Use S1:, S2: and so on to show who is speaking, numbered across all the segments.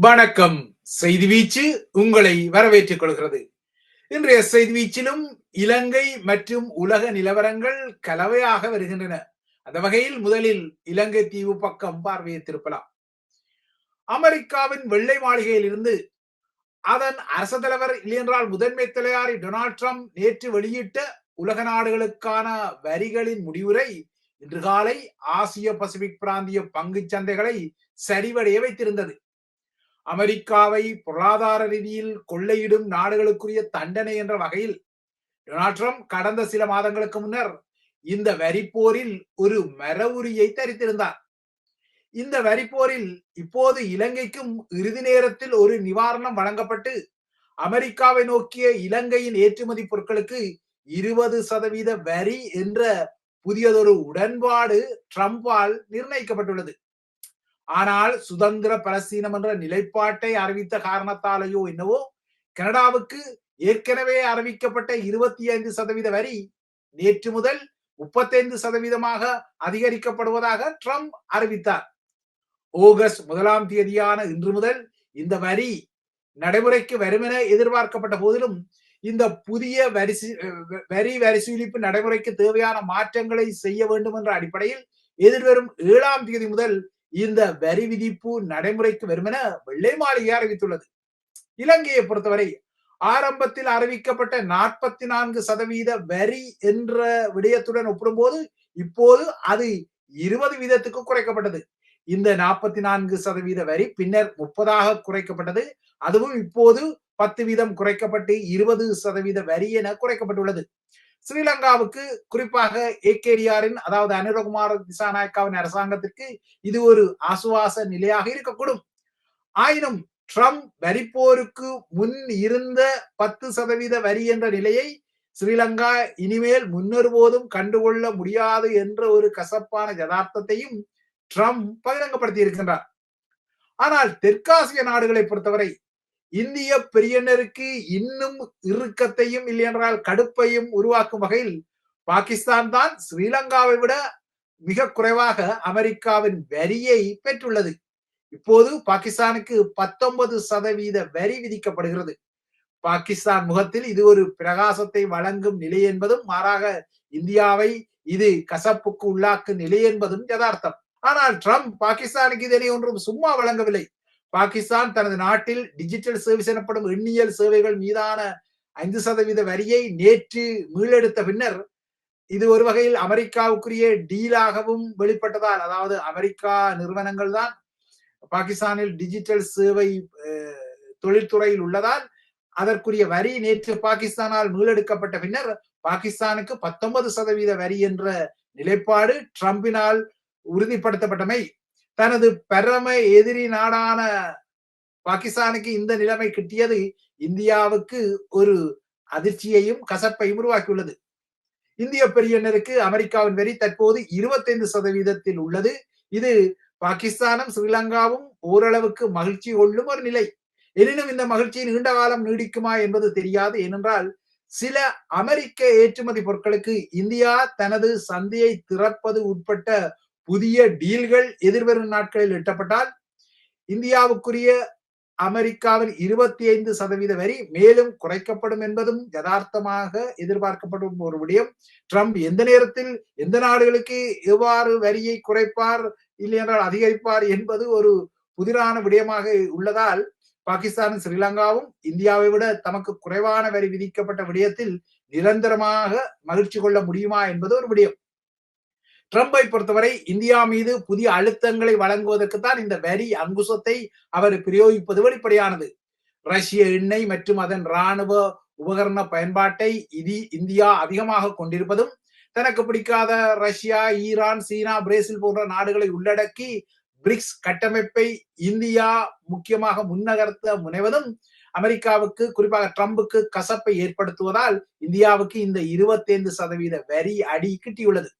S1: வணக்கம். செய்தி வீச்சு உங்களை வரவேற்றுக் கொள்கிறது. இன்றைய செய்தி வீச்சிலும் இலங்கை மற்றும் உலக நிலவரங்கள் கலவையாக வருகின்றன. அந்த வகையில் முதலில் இலங்கை தீவு பக்கம் பார்வையை திருப்பலாம். அமெரிக்காவின் வெள்ளை மாளிகையில் இருந்து அதன் அரச தலைவர் இல்லையென்றால் முதன்மை தலையாரி டொனால்ட் ட்ரம்ப் நேற்று வெளியிட்ட உலக நாடுகளுக்கான வரிகளின் முடிவுரை இன்று காலை ஆசிய பசிபிக் பிராந்திய பங்குச் சந்தைகளை சரிவடைய வைத்திருந்தது. அமெரிக்காவை பொருளாதார ரீதியில் கொள்ளையிடும் நாடுகளுக்குரிய தண்டனை என்ற வகையில் டொனால்ட் ட்ரம்ப் கடந்த சில மாதங்களுக்கு முன்னர் இந்த வரிப்போரில் ஒரு மரவுரியை தரித்திருந்தார். இந்த வரிப்போரில் இப்போது இலங்கைக்கும் இறுதி நேரத்தில் ஒரு நிவாரணம் வழங்கப்பட்டு அமெரிக்காவை நோக்கிய இலங்கையின் ஏற்றுமதி பொருட்களுக்கு இருபது சதவீத வரி என்ற புதியதொரு உடன்பாடு ட்ரம்பால் நிர்ணயிக்கப்பட்டுள்ளது. ஆனால் சுதந்திர பலஸ்தீனம் என்ற நிலைப்பாட்டை அறிவித்த காரணத்தாலேயோ என்னவோ கனடாவுக்கு ஏற்கனவே அறிவிக்கப்பட்ட இருபத்தி ஐந்து சதவீத வரி நேற்று முதல் முப்பத்தைந்து சதவீதமாக அதிகரிக்கப்படுவதாக ட்ரம்ப் அறிவித்தார். ஆகஸ்ட் முதலாம் தேதியான இன்று முதல் இந்த வரி நடைமுறைக்கு வரும் என எதிர்பார்க்கப்பட்ட போதிலும் இந்த புதிய வரிசி வரி வரிசீலிப்பு நடைமுறைக்கு தேவையான மாற்றங்களை செய்ய வேண்டும் என்ற அடிப்படையில் எதிர்வரும் ஏழாம் தேதி முதல் இந்த வரி விதிப்பு நடைமுறைக்கு வருமென வெள்ளை மாளிகை அறிவித்துள்ளது. இலங்கையை பொறுத்தவரை ஆரம்பத்தில் அறிவிக்கப்பட்ட நாற்பத்தி நான்கு சதவீத வரி என்ற விடயத்துடன் ஒப்பிடும்போது இப்போது அது இருபது வீதத்துக்கு குறைக்கப்பட்டது. இந்த நாற்பத்தி நான்கு சதவீத வரி பின்னர் முப்பதாக குறைக்கப்பட்டது. அதுவும் இப்போது பத்து வீதம் குறைக்கப்பட்டு இருபது சதவீத வரி என குறைக்கப்பட்டுள்ளது. ஸ்ரீலங்காவுக்கு குறிப்பாக ஏகேடிஆரின் அதாவது அனிரகுமார் திசாநாயக்காவின் அரசாங்கத்திற்கு இது ஒரு ஆசுவாச நிலையாக இருக்கக்கூடும். ஆயினும் ட்ரம்ப் வரிப்போருக்கு முன் இருந்த பத்து சதவீத வரி என்ற நிலையை ஸ்ரீலங்கா இனிமேல் முன்னொருபோதும் கண்டுகொள்ள முடியாது என்ற ஒரு கசப்பான யதார்த்தத்தையும் ட்ரம்ப் பகிரங்கப்படுத்தி இருக்கின்றார் ஆனால் தெற்காசிய நாடுகளை பொறுத்தவரை இந்திய பெரியனருக்கு இன்னும் இறுக்கத்தையும் இல்லையென்றால் கடுப்பையும் உருவாக்கும் வகையில் பாகிஸ்தான் தான் ஸ்ரீலங்காவை விட மிக குறைவாக அமெரிக்காவின் வரியை பெற்றுள்ளது. இப்போது பாகிஸ்தானுக்கு பத்தொன்பது சதவீத வரி விதிக்கப்படுகிறது. பாகிஸ்தான் முகத்தில் இது ஒரு பிரகாசத்தை வழங்கும் நிலை என்பதும் மாறாக இந்தியாவை இது கசப்புக்கு உள்ளாக்கும் நிலை என்பதும் யதார்த்தம். ஆனால் ட்ரம்ப் பாகிஸ்தானுக்கு இதனை ஒன்றும் சும்மா வழங்கவில்லை. பாகிஸ்தான் தனது நாட்டில் டிஜிட்டல் சர்வீஸ் எனப்படும் எண்ணியல் சேவைகள் மீதான ஐந்து சதவீத வரியை நேற்று மீளெடுத்த பின்னர் இது ஒரு வகையில் அமெரிக்காவுக்குரிய டீலாகவும் வெளிப்பட்டதால் அதாவது அமெரிக்கா நிறுவனங்கள் தான் பாகிஸ்தானில் டிஜிட்டல் சேவை தொழில்துறையில் உள்ளதால் அதற்குரிய வரி நேற்று பாகிஸ்தானால் மீளெடுக்கப்பட்ட பின்னர் பாகிஸ்தானுக்கு பத்தொன்பது சதவீத வரி என்ற நிலைப்பாடு ட்ரம்பினால் உறுதிப்படுத்தப்பட்டமை தனது பரம எதிரி நாடான பாகிஸ்தானுக்கு இந்த நிலைமை கிட்டியது இந்தியாவுக்கு ஒரு அதிர்ச்சியையும் கசப்பையும் உருவாக்கியுள்ளது. இந்திய பெரியனருக்கு அமெரிக்காவின் வரி தற்போது இருபத்தைந்து சதவீதத்தில் உள்ளது. இது பாகிஸ்தானும் ஸ்ரீலங்காவும் ஓரளவுக்கு மகிழ்ச்சி கொள்ளும் ஒரு நிலை. எனினும் இந்த மகிழ்ச்சி நீண்ட காலம் நீடிக்குமா என்பது தெரியாது. ஏனென்றால் சில அமெரிக்க ஏற்றுமதி பொருட்களுக்கு இந்தியா தனது சந்தையை திறப்பது உட்பட்ட புதிய டீல்கள் எதிர்வரும் நாட்களில் எட்டப்பட்டால் இந்தியாவுக்குரிய அமெரிக்காவின் இருபத்தி ஐந்து சதவீத வரி மேலும் குறைக்கப்படும் என்பதும் யதார்த்தமாக எதிர்பார்க்கப்படும் ஒரு விடயம். ட்ரம்ப் எந்த நேரத்தில் எந்த நாடுகளுக்கு எவ்வாறு வரியை குறைப்பார் இல்லை என்றால் அதிகரிப்பார் என்பது ஒரு புதிரான விடயமாக உள்ளதால் பாகிஸ்தானும் ஸ்ரீலங்காவும் இந்தியாவை விட தமக்கு குறைவான வரி விதிக்கப்பட்ட விடயத்தில் நிரந்தரமாக மகிழ்ச்சி கொள்ள முடியுமா என்பது ஒரு விடயம். ட்ரம்பை பொறுத்தவரை இந்தியா மீது புதிய அழுத்தங்களை வழங்குவதற்கு தான் இந்த வரி அங்குசத்தை அவர் பிரயோகிப்பது வெளிப்படையானது. ரஷ்ய எண்ணெய் மற்றும் அதன் இராணுவ உபகரண பயன்பாட்டை இது இந்தியா அதிகமாக கொண்டிருப்பதும் தனக்கு பிடிக்காத ரஷ்யா ஈரான் சீனா பிரேசில் போன்ற நாடுகளை உள்ளடக்கி பிரிக்ஸ் கட்டமைப்பை இந்தியா முக்கியமாக முன்னகர்த்த முனைவதும் அமெரிக்காவுக்கு குறிப்பாக ட்ரம்புக்கு கசப்பை ஏற்படுத்துவதால் இந்தியாவுக்கு இந்த இருபத்தைந்து சதவீத வரி அடி கிட்டியுள்ளது.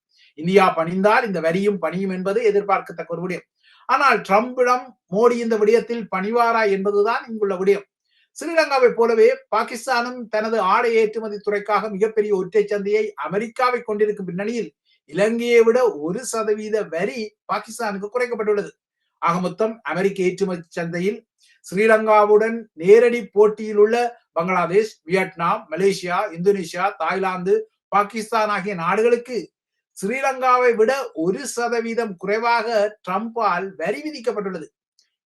S1: இந்தியா பணிந்தால் இந்த வரியும் பணியும் என்பது எதிர்பார்க்கத்தக்க ஒரு விடயம். ஆனால் ட்ரம்பிடம் மோடி இந்த விடயத்தில் பணிவாரா என்பதுதான் இங்குள்ள விடயம். ஸ்ரீலங்காவை போலவே பாகிஸ்தானும் தனது ஆடை ஏற்றுமதி துறைக்காக மிகப்பெரிய ஒற்றை சந்தையை அமெரிக்காவை கொண்டிருக்கும் பின்னணியில் இலங்கையை விட ஒரு சதவீத வரி பாகிஸ்தானுக்கு குறைக்கப்பட்டுள்ளது. ஆக மொத்தம் அமெரிக்க ஏற்றுமதி சந்தையில் ஸ்ரீலங்காவுடன் நேரடி போட்டியில் உள்ள Bangladesh Vietnam Malaysia Indonesia Thailand Pakistan ஆகிய நாடுகளுக்கு ஸ்ரீலங்காவை விட ஒரு சதவீதம் குறைவாக ட்ரம்பால் வரி விதிக்கப்பட்டுள்ளது.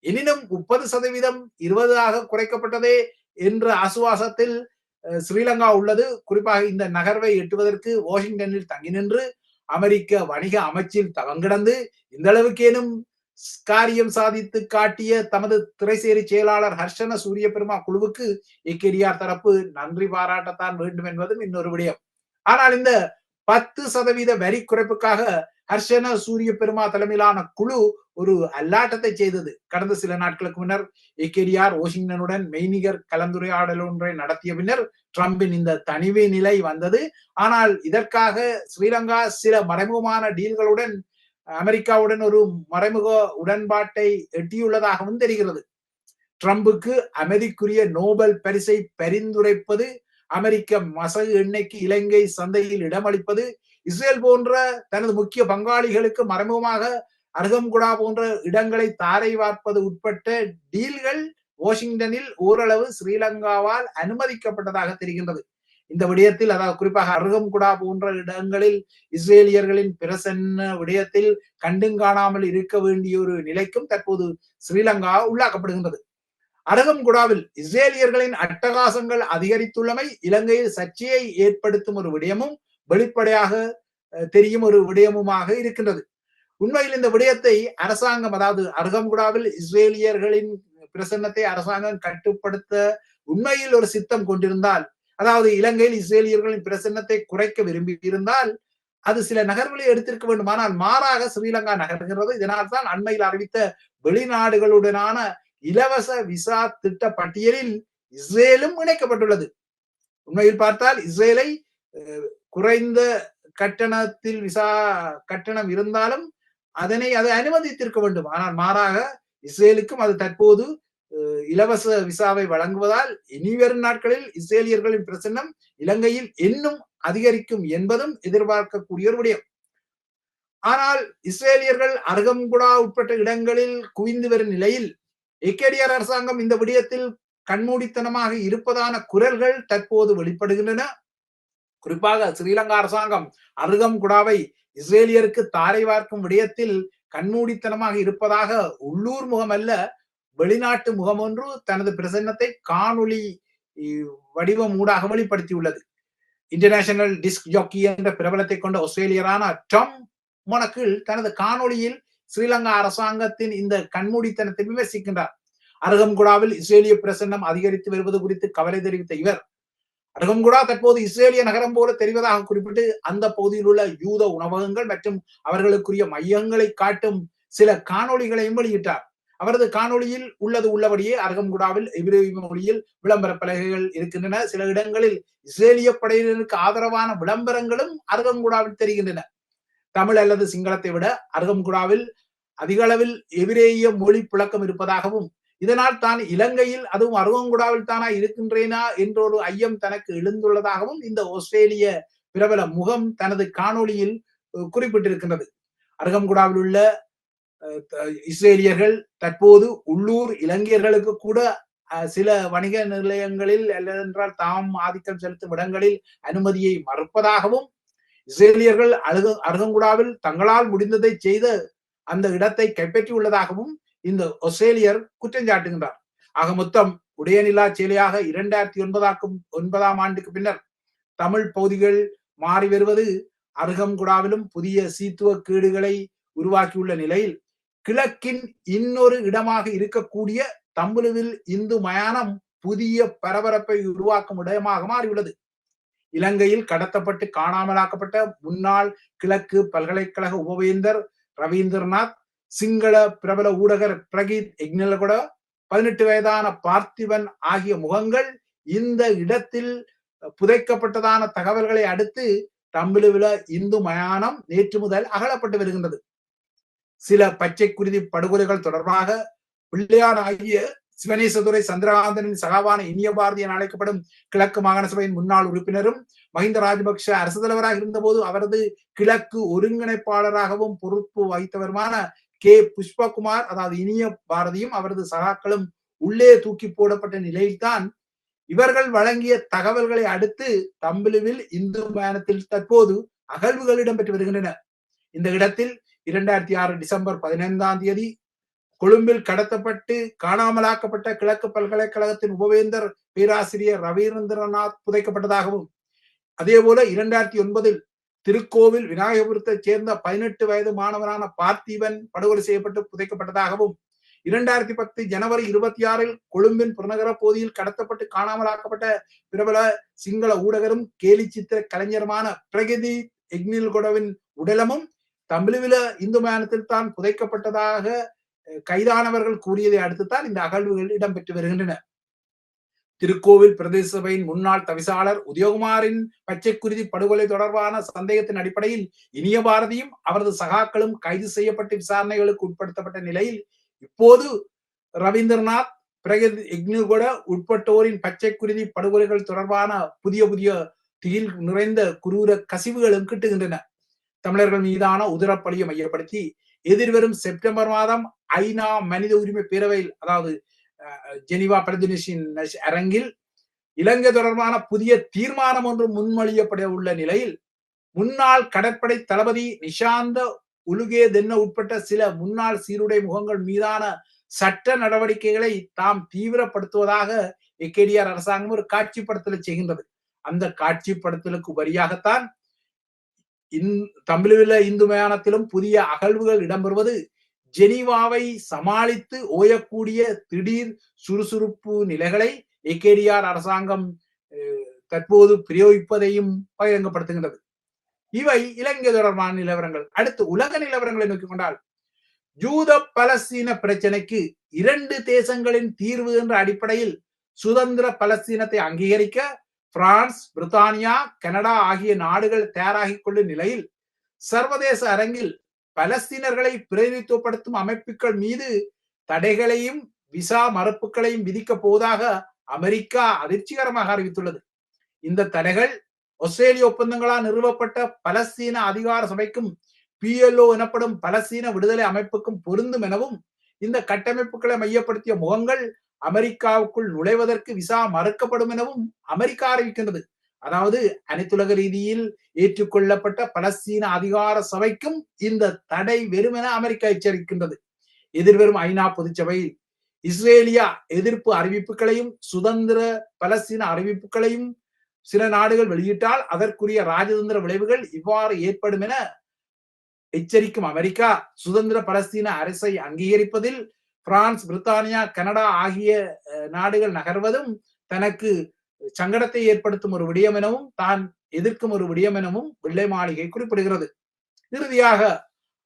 S1: எனினும் முப்பது சதவீதம் இருபதாக குறைக்கப்பட்டதே என்ற ஆசுவாசத்தில் ஸ்ரீலங்கா உள்ளது. குறிப்பாக இந்த நகர்வை எட்டுவதற்கு வாஷிங்டனில் தங்கி நின்று அமெரிக்க வணிக அமைச்சில் தவங்கிடந்து இந்த அளவுக்கேனும் காரியம் சாதித்து காட்டிய தமது திரைசேரி செயலாளர் ஹர்ஷன சூரிய பெருமா குழுவுக்கு ஏகேடிஆர் தரப்பு நன்றி பாராட்டத்தான் வேண்டும் என்பதும் இன்னொரு விடயம். ஆனால் இந்த பத்து சதவீத வரி குறைப்புக்காக ஹர்ஷன சூரிய பெருமா தலைமையிலான குழு ஒரு அல்லாட்டத்தை செய்தது. கடந்த சில நாட்களுக்கு முன்னர் ஏகேடிஆர் வாஷிங்டனுடன் மெய்நிகர் கலந்துரையாடல் ஒன்றை நடத்திய பின்னர் டிரம்பின் இந்த தனிமை நிலை வந்தது. ஆனால் இதற்காக ஸ்ரீலங்கா சில மறைமுகமான டீல்களுடன் அமெரிக்காவுடன் ஒரு மறைமுக உடன்பாட்டை எட்டியுள்ளதாகவும் தெரிகிறது. ட்ரம்புக்கு அமைதிக்குரிய நோபல் பரிசை பரிந்துரைப்பது அமெரிக்க மசகு எண்ணெய்க்கு இலங்கை சந்தையில் இடமளிப்பது இஸ்ரேல் போன்ற தனது முக்கிய பங்காளிகளுக்கு மறைமுகமாக அருகம்குடா போன்ற இடங்களை தாரை வார்ப்பது உட்பட்ட டீல்கள் வாஷிங்டனில் ஓரளவு ஸ்ரீலங்காவால் அனுமதிக்கப்பட்டதாக தெரிகின்றது. இந்த விடயத்தில் அதாவது குறிப்பாக அருகம்குடா போன்ற இடங்களில் இஸ்ரேலியர்களின் பிரசன்ன விடயத்தில் கண்டுங்காணாமல் இருக்க வேண்டிய ஒரு நிலைக்கும் தற்போது ஸ்ரீலங்கா உள்ளாக்கப்படுகின்றது. அரகம்குடாவில் இஸ்ரேலியர்களின் அட்டகாசங்கள் அதிகரித்துள்ளமை இலங்கையில் சர்ச்சையை ஏற்படுத்தும் ஒரு விடயமும் வெளிப்படையாக தெரியும் ஒரு விடயமுமாக இருக்கின்றது. உண்மையில் இந்த விடயத்தை அரசாங்கம் அதாவது அருகம்குடாவில் இஸ்ரேலியர்களின் பிரசன்னத்தை அரசாங்கம் கட்டுப்படுத்த உண்மையில் ஒரு சித்தம் கொண்டிருந்தால் அதாவது இலங்கையில் இஸ்ரேலியர்களின் பிரசன்னத்தை குறைக்க விரும்பி இருந்தால் அது சில நகர்களை எடுத்திருக்க வேண்டும் ஆனால் மாறாக ஸ்ரீலங்கா நகர்கிறது. இதனால் தான் அண்மையில் அறிவித்த வெளிநாடுகளுடனான இலவச விசா திட்ட பட்டியலில் இஸ்ரேலும் இணைக்கப்பட்டுள்ளது. உண்மையில் பார்த்தால் இஸ்ரேலை குறைந்த கட்டணத்தில் விசா கட்டணம் இருந்தாலும் அதனை அதை அனுமதித்திருக்க வேண்டும். ஆனால் மாறாக இஸ்ரேலுக்கும் அது தற்போது இலவச விசாவை வழங்குவதால் இனிவரும் நாட்களில் இஸ்ரேலியர்களின் பிரசன்னம் இலங்கையில் இன்னும் அதிகரிக்கும் என்பதும் எதிர்பார்க்கக்கூடிய ஒரு விடயம். ஆனால் இஸ்ரேலியர்கள் அருகம்குடா உட்பட்ட இடங்களில் குவிந்து வரும் நிலையில் எக்கேடிஆர் அரசாங்கம் இந்த விடயத்தில் கண்மூடித்தனமாக இருப்பதான குரல்கள் தற்போது வெளிப்படுகின்றன. குறிப்பாக ஸ்ரீலங்கா அரசாங்கம் அருகம்குடாவை இஸ்ரேலியருக்கு தாரை வார்க்கும் விடயத்தில் கண்மூடித்தனமாக இருப்பதாக உள்ளூர் முகம் அல்ல வெளிநாட்டு முகம் ஒன்று தனது பிரசன்னத்தை காணொளி வடிவம் ஊடாக வெளிப்படுத்தியுள்ளது. இன்டர்நேஷனல் டிஸ்க் ஜாக்கி என்ற பிரபலத்தை கொண்ட ஆஸ்திரேலியரான டம் மொனக்கில் தனது காணொளியில் ஸ்ரீலங்கா அரசாங்கத்தின் இந்த கண்மூடித்தனத்தை விமர்சிக்கின்றார். அருகம்குடாவில் இஸ்ரேலிய பிரசன்னம் அதிகரித்து வருவது குறித்து கவலை தெரிவித்த இவர் அருகம்குடா தற்போது இஸ்ரேலிய நகரம் போல தெரிவதாக குறிப்பிட்டு அந்த பகுதியில் உள்ள யூத உணவகங்கள் மற்றும் அவர்களுக்குரிய மையங்களை காட்டும் சில காணொளிகளையும் வெளியிட்டார். அவரது காணொளியில் உள்ளது உள்ளபடியே அருகம்குடாவில் எபிரேவி மொழியில் விளம்பர பலகைகள் இருக்கின்றன. சில இடங்களில் இஸ்ரேலிய படையினருக்கு ஆதரவான விளம்பரங்களும் அருகம்குடாவில் தெரிகின்றன. தமிழ் அல்லது சிங்களத்தை விட அருகம்குடாவில் அதிக அளவில் எபிரேய மொழி புழக்கம் இருப்பதாகவும் இதனால் தான் இலங்கையில் அதுவும் அருகங்குடாவில் தானா இருக்கின்றேனா என்ற ஒரு ஐயம் தனக்கு எழுந்துள்ளதாகவும் இந்த ஆஸ்திரேலிய பிரபல முகம் தனது காணொளியில் குறிப்பிட்டிருக்கின்றது. அருகம்குடாவில் உள்ள இஸ்ரேலியர்கள் தற்போது உள்ளூர் இலங்கையர்களுக்கு கூட சில வணிக நிலையங்களில் அல்லதென்றால் தாம் ஆதிக்கம் செலுத்தும் இடங்களில் அனுமதியை மறுப்பதாகவும் இஸ்ரேலியர்கள் அருக அருகங்குடாவில் தங்களால் முடிந்ததை செய்த அந்த இடத்தை கைப்பற்றியுள்ளதாகவும் இந்த ஆஸ்திரேலியர் குற்றம் சாட்டுகின்றார். ஆக மொத்தம் உடையநிலா சேலையாக இரண்டாயிரத்தி ஒன்பதாக்கும் ஒன்பதாம் ஆண்டுக்கு பின்னர் தமிழ் பகுதிகள் மாறி வருவது அருகம்குடாவிலும் புதிய சீத்துவ கேடுகளை உருவாக்கியுள்ள நிலையில் கிழக்கின் இன்னொரு இடமாக இருக்கக்கூடிய தம்புலுவில் இந்து மயானம் புதிய பரபரப்பை உருவாக்கும் இடமாக மாறியுள்ளது. இலங்கையில் கடத்தப்பட்டு காணாமலாக்கப்பட்ட முன்னாள் கிழக்கு பல்கலைக்கழக உபவேந்தர் ரவீந்திரநாத் சிங்கள பிரபல ஊடகர் பிரகீத் எக்னலகொட பதினெட்டு வயதான பார்த்திபன் ஆகிய முகங்கள் இந்த இடத்தில் புதைக்கப்பட்டதான தகவல்களை அடுத்து தம்பிலுவில இந்து மயானம் நேற்று முதல் அகலப்பட்டு வருகின்றது. சில பச்சை குருதி படுகொலைகள் தொடர்பாக பிள்ளையார் ஆகிய சிவனேசதுரை சந்திரகாந்தனின் சகாவான இனிய பாரதி என அழைக்கப்படும் கிழக்கு மாகாண சபையின் முன்னாள் உறுப்பினரும் மஹிந்த ராஜபக்ஷ அரசு தலைவராக இருந்தபோது அவரது கிழக்கு ஒருங்கிணைப்பாளராகவும் பொறுப்பு வகித்தவருமான கே. புஷ்பகுமார் அதாவது இனிய பாரதியும் அவரது சகாக்களும் உள்ளே தூக்கி போடப்பட்ட நிலையில்தான் இவர்கள் வழங்கிய தகவல்களை அடுத்து தம்பிலுவில் இந்து பயணத்தில் தற்போது அகழ்வுகள் இடம்பெற்று வருகின்றன. இந்த இடத்தில் இரண்டாயிரத்தி ஆறு டிசம்பர் பதினைந்தாம் தேதி கொழும்பில் கடத்தப்பட்டு காணாமலாக்கப்பட்ட கிழக்கு பல்கலைக்கழகத்தின் உபவேந்தர் பேராசிரியர் ரவீந்திரநாத் புதைக்கப்பட்டதாகவும் அதே போல இரண்டாயிரத்தி ஒன்பதில் திருக்கோவில் விநாயகபுரத்தைச் சேர்ந்த பதினெட்டு வயது மாணவரான பார்த்திபன் படுகொலை செய்யப்பட்டு புதைக்கப்பட்டதாகவும் இரண்டாயிரத்தி பத்து ஜனவரி இருபத்தி ஆறில் கொழும்பின் புறநகர பகுதியில் கடத்தப்பட்டு காணாமலாக்கப்பட்ட பிரபல சிங்கள ஊடகரும் கேலி சித்திர கலைஞருமான பிரகதி எக்னில்கொடவின் உடலமும் தமிழில இந்து மயானத்தில் தான் புதைக்கப்பட்டதாக கைதானவர்கள் கூறியதை அடுத்துத்தான் இந்த அகழ்வுகள் இடம்பெற்று வருகின்றன. திருக்கோவில் பிரதேச சபையின் முன்னாள் தவிசாளர் உதயகுமாரின் பச்சைக்குருதி படுகொலை தொடர்பான சந்தேகத்தின் அடிப்படையில் இனிய பாரதியும் அவரது சகாக்களும் கைது செய்யப்பட்டு விசாரணைகளுக்கு உட்படுத்தப்பட்ட நிலையில் இப்போது ரவீந்திரநாத் பிரகதி இக்னுகூட உட்பட்டோரின் பச்சைக்குருதி படுகொலைகள் தொடர்பான புதிய புதிய திகில் நிறைந்த குரூர கசிவுகளும் கிட்டுகின்றன. தமிழர்கள் மீதான உதிரப்பழியை மையப்படுத்தி எதிர்வரும் செப்டம்பர் மாதம் ஐநா மனித உரிமை பேரவையில் அதாவது ஜெனிவா பிரதிநிஷின் அரங்கில் இலங்கை தொடர்பான புதிய தீர்மானம் ஒன்று முன்மொழியப்பட உள்ள நிலையில் முன்னாள் கடற்படை தளபதி நிஷாந்த உலுகே தென்ன உட்பட்ட சில முன்னாள் சீருடை முகங்கள் மீதான சட்ட நடவடிக்கைகளை தாம் தீவிரப்படுத்துவதாக எக்கேடிஆர் அரசாங்கம் ஒரு காட்சிப்படுத்தலை செய்கின்றது. அந்த காட்சிப்படுத்தலுக்கு வரியாகத்தான் இந் தமிழில இந்து மயானத்திலும் புதிய அகழ்வுகள் இடம்பெறுவது ஜெனீவாவை சமாளித்து ஓயக்கூடிய திடீர் சுறுசுறுப்பு நிலைகளை ஏகேடிஆர் அரசாங்கம் தற்போது பிரயோகிப்பதையும் பகிரங்கப்படுத்துகின்றது. இவை இலங்கை தொடர்பான நிலவரங்கள். அடுத்து உலக நிலவரங்களை நோக்கிக் கொண்டால் ஜூத பலஸ்தீன பிரச்சனைக்கு இரண்டு தேசங்களின் தீர்வு என்ற அடிப்படையில் சுதந்திர பலஸ்தீனத்தை அங்கீகரிக்க பிரான்ஸ் பிரித்தானியா கனடா ஆகிய நாடுகள் தயாராகி கொள்ளும் நிலையில் சர்வதேச அரங்கில் பலஸ்தீனர்களை பிரதிநிதித்துவப்படுத்தும் அமைப்புகள் மீது தடைகளையும் விசா மறுப்புகளையும் விதிக்க போவதாக அமெரிக்கா அதிர்ச்சிகரமாக அறிவித்துள்ளது. இந்த தடைகள் ஆஸ்திரேலிய ஒப்பந்தங்களால் நிறுவப்பட்ட பலஸ்தீன அதிகார சபைக்கும் பிஎல்ஓ எனப்படும் பலஸ்தீன விடுதலை அமைப்புக்கும் பொருந்தும் எனவும் இந்த கட்டமைப்புகளை மையப்படுத்திய முகங்கள் அமெரிக்காவுக்குள் நுழைவதற்கு விசா மறுக்கப்படும் எனவும் அமெரிக்கா அறிவிக்கின்றது. அதாவது அனைத்துலக ரீதியில் ஏற்றுக்கொள்ளப்பட்ட பலஸ்தீன அதிகார சபைக்கும் இந்த தடை வெறும் என அமெரிக்கா எச்சரிக்கின்றது. எதிர்வரும் ஐநா பொதுச்சபை இஸ்ரேலியா எதிர்ப்பு அறிவிப்புகளையும் சுதந்திர பலஸ்தீன அறிவிப்புகளையும் சில நாடுகள் வெளியிட்டால் அதற்குரிய ராஜதந்திர விளைவுகள் இவ்வாறு ஏற்படும் என எச்சரிக்கும் அமெரிக்கா சுதந்திர பலஸ்தீன அரசை அங்கீகரிப்பதில் பிரான்ஸ் பிரித்தானியா கனடா ஆகிய நாடுகள் நகர்வதும் தனக்கு சங்கடத்தை ஏற்படுத்தும் ஒரு விடயம் எனவும் தான் எதிர்க்கும் ஒரு விடயம் எனவும் வெள்ளை மாளிகை குறிப்பிடுகிறது. இறுதியாக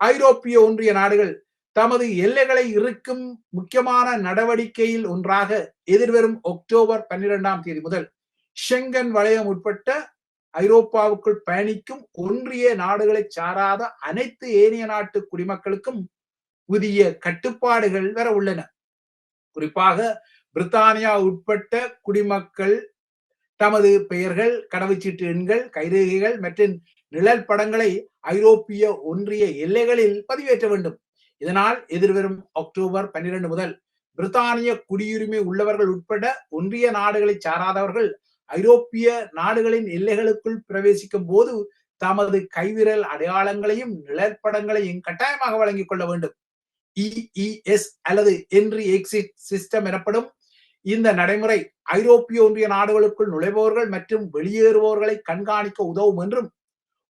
S1: ஐரோப்பிய ஒன்றிய நாடுகள் தமது எல்லைகளை இருக்கும் முக்கியமான நடவடிக்கையில் ஒன்றாக எதிர்வரும் அக்டோபர் பன்னிரெண்டாம் தேதி முதல் ஷெங்கன் வளையம் உட்பட்ட ஐரோப்பாவுக்குள் பயணிக்கும் ஒன்றிய நாடுகளை சாராத அனைத்து ஏனைய நாட்டு குடிமக்களுக்கும் புதிய கட்டுப்பாடுகள் வர உள்ளன. குறிப்பாக பிரித்தானியா உட்பட்ட குடிமக்கள் தமது பெயர்கள் கடவுச்சீட்டு எண்கள் கைரேகைகள் மற்றும் நிழல் படங்களை ஐரோப்பிய ஒன்றிய எல்லைகளில் பதிவேற்ற வேண்டும். இதனால் எதிர்வரும் அக்டோபர் பன்னிரண்டு முதல் பிரித்தானிய குடியுரிமை உள்ளவர்கள் உட்பட ஒன்றிய நாடுகளை சாராதவர்கள் ஐரோப்பிய நாடுகளின் எல்லைகளுக்குள் பிரவேசிக்கும் போது தமது கைவிரல் அடையாளங்களையும் நிழற்படங்களையும் கட்டாயமாக வழங்கிக் கொள்ள வேண்டும். இஇஎஸ் அல்லது என்ட்ரி எக்ஸிட் சிஸ்டம் எனப்படும் இந்த நடைமுறை ஐரோப்பிய ஒன்றிய நாடுகளுக்குள் நுழைபவர்கள் மற்றும் வெளியேறுபவர்களை கண்காணிக்க உதவும் என்றும்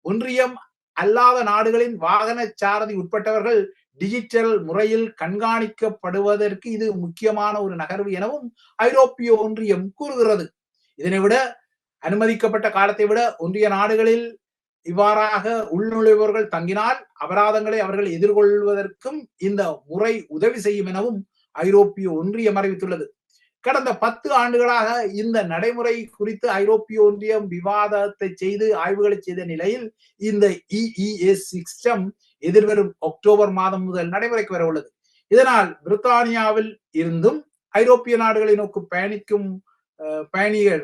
S1: ஒன்றியம் அல்லாத நாடுகளின் வாகன சாரதி உட்பட்டவர்கள் டிஜிட்டல் முறையில் கண்காணிக்கப்படுவதற்கு இது முக்கியமான ஒரு நகர்வு எனவும் ஐரோப்பிய ஒன்றியம் கூறுகிறது. இதனை விட அனுமதிக்கப்பட்ட காலத்தை விட ஒன்றிய நாடுகளில் இவ்வாறாக உள்நுழைவோர்கள் தங்கினால் அபராதங்களை அவர்கள் எதிர்கொள்வதற்கும் இந்த முறை உதவி செய்யும் எனவும் ஐரோப்பிய ஒன்றியம் அறிவித்துள்ளது. கடந்த பத்து ஆண்டுகளாக இந்த நடைமுறை குறித்து ஐரோப்பிய ஒன்றியம் விவாதத்தை செய்து ஆய்வுகளை செய்த நிலையில் இந்த இஇஎஸ் சிஸ்டம் எதிர்வரும் அக்டோபர் மாதம் முதல் நடைமுறைக்கு வர உள்ளது. இதனால் பிரித்தானியாவில் இருந்தும் ஐரோப்பிய நாடுகளை நோக்கி பயணிக்கும் பயணிகள்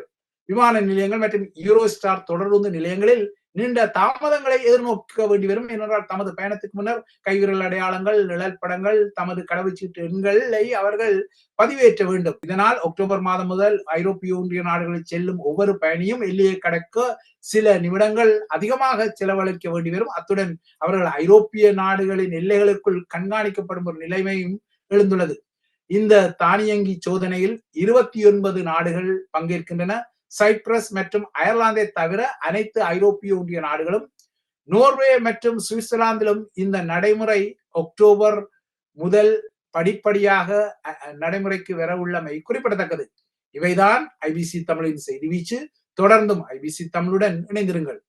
S1: விமான நிலையங்கள் மற்றும் யூரோஸ்டார் தொடர்ந்து நிலையங்களில் நீண்ட தாமதங்களை எதிர்நோக்க வேண்டி வரும். ஏனென்றால் தமது பயணத்துக்கு முன்னர் கைவிரல் அடையாளங்கள் நிழல் படங்கள் தமது கடவுச்சீட்டு எண்களை அவர்கள் பதிவேற்ற வேண்டும். இதனால் அக்டோபர் மாதம் முதல் ஐரோப்பிய ஒன்றிய நாடுகளில் செல்லும் ஒவ்வொரு பயணியும் எல்லையை கடக்க சில நிமிடங்கள் அதிகமாக செலவழிக்க வேண்டி வரும். அத்துடன் அவர்கள் ஐரோப்பிய நாடுகளின் எல்லைகளுக்குள் கண்காணிக்கப்படும் ஒரு நிலைமையும் எழுந்துள்ளது. இந்த தானியங்கி சோதனையில் இருபத்தி ஒன்பது நாடுகள் பங்கேற்கின்றன. சைப்ரஸ் மற்றும் அயர்லாந்தை தவிர அனைத்து ஐரோப்பிய ஒன்றிய நாடுகளும் நோர்வே மற்றும் சுவிட்சர்லாந்திலும் இந்த நடைமுறை அக்டோபர் முதல் படிப்படியாக நடைமுறைக்கு வர உள்ளமை குறிப்பிடத்தக்கது. இவைதான் ஐபிசி தமிழின் செய்தி வீச்சு. தொடர்ந்தும் ஐபிசி தமிழுடன் இணைந்திருங்கள்.